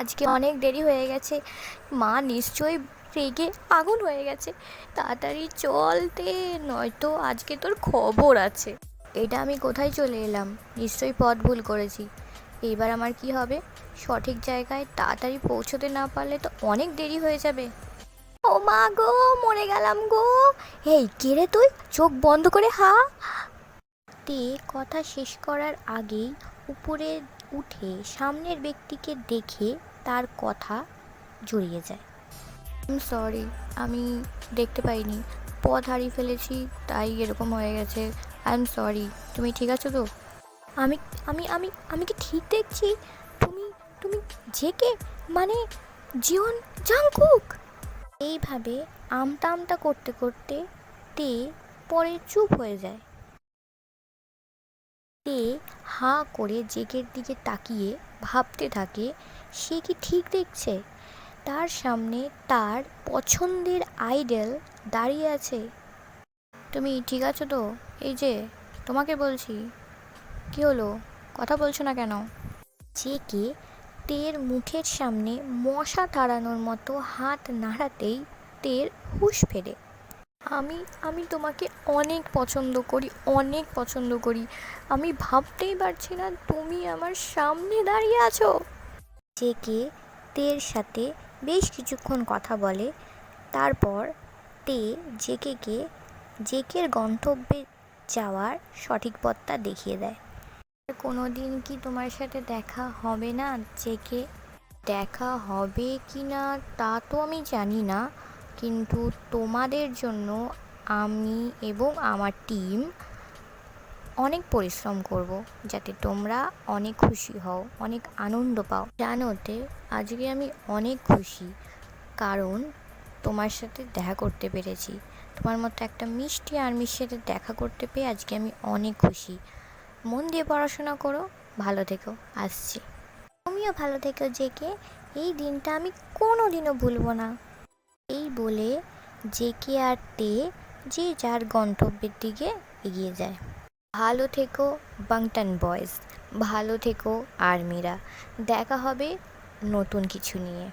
আজকে অনেক দেরি হয়ে গেছে। মা নিশ্চয়ই রেগে আগুন হয়ে গেছে। তাড়াতাড়ি চলতে নয়তো আজকে তোর খবর আছে। এটা আমি কোথায় চলে এলাম? নিশ্চয়ই পথ ভুল করেছি। এইবার আমার কি হবে? সঠিক জায়গায় তাড়াতাড়ি পৌঁছতে না পারলে তো অনেক দেরি হয়ে যাবে। ও মা গো, মরে গেলাম গো। এই, কে রে তুই? চোখ বন্ধ করে হা। তে কথা শেষ করার আগেই উপরে উঠে সামনের ব্যক্তিকে দেখে তার কথা জড়িয়ে যায়। সরি আমি দেখতে পাইনি। পথ হারিয়ে ফেলেছি তাই এরকম হয়ে গেছে। আই এম সরি তুমি ঠিক আছো তো? আমি আমি আমি আমি কি ঠিক দেখছি? তুমি তুমি জেকে মানে জীবন জাংকুক? এইভাবে আমতা আমতা করতে করতে তে পরে চুপ হয়ে যায়। তে হাঁ করে জেকের দিকে তাকিয়ে ভাবতে থাকে, সে কি ঠিক দেখছে? তার সামনে তার পছন্দের আইডল দাঁড়িয়ে আছে। তুমি ঠিক আছো তো? এই যে, তোমাকে বলছি। কি হলো? কথা বলছো না কেন? জেকে তের মুখের সামনে মশা তাড়ানোর মতো হাত নাড়াতেই তের হুঁশ ফেরে। আমি আমি তোমাকে অনেক পছন্দ করি অনেক পছন্দ করি। আমি ভাবতেই পারছি না তুমি আমার সামনে দাঁড়িয়ে আছো। জেকে তের সাথে বেশ কিছুক্ষণ কথা বলে। তারপর তে জেকেকে জেকের গন্তব্যে যাওয়ার সঠিক পথটা দেখিয়ে দেয়। কোনো দিন কি তোমার সাথে দেখা হবে না জেকে? দেখা হবে কি না তা তো আমি জানি না। কিন্তু তোমাদের জন্য আমি এবং আমার টিম অনেক পরিশ্রম করব যাতে তোমরা অনেক খুশি হও, অনেক আনন্দ পাও। জানোতে আজকে আমি অনেক খুশি, কারণ তোমার সাথে দেখা করতে পেরেছি। তোমার মতো একটা মিষ্টি আর্মির সাথে দেখা করতে পেয়ে আজকে আমি অনেক খুশি। মন দিয়ে পড়াশোনা করো, ভালো থেকো, আসছি। তুমিও ভালো থেকো, জেকে। এই দিনটা আমি কোনো দিনও ভুলবো না। এই বলে জেকে আর তে যে যার গন্তব্যের দিকে এগিয়ে যায়। ভালো থেকো বাংটান বয়েজ। ভালো থেকো আর্মিরা। দেখা হবে নতুন কিছু নিয়ে।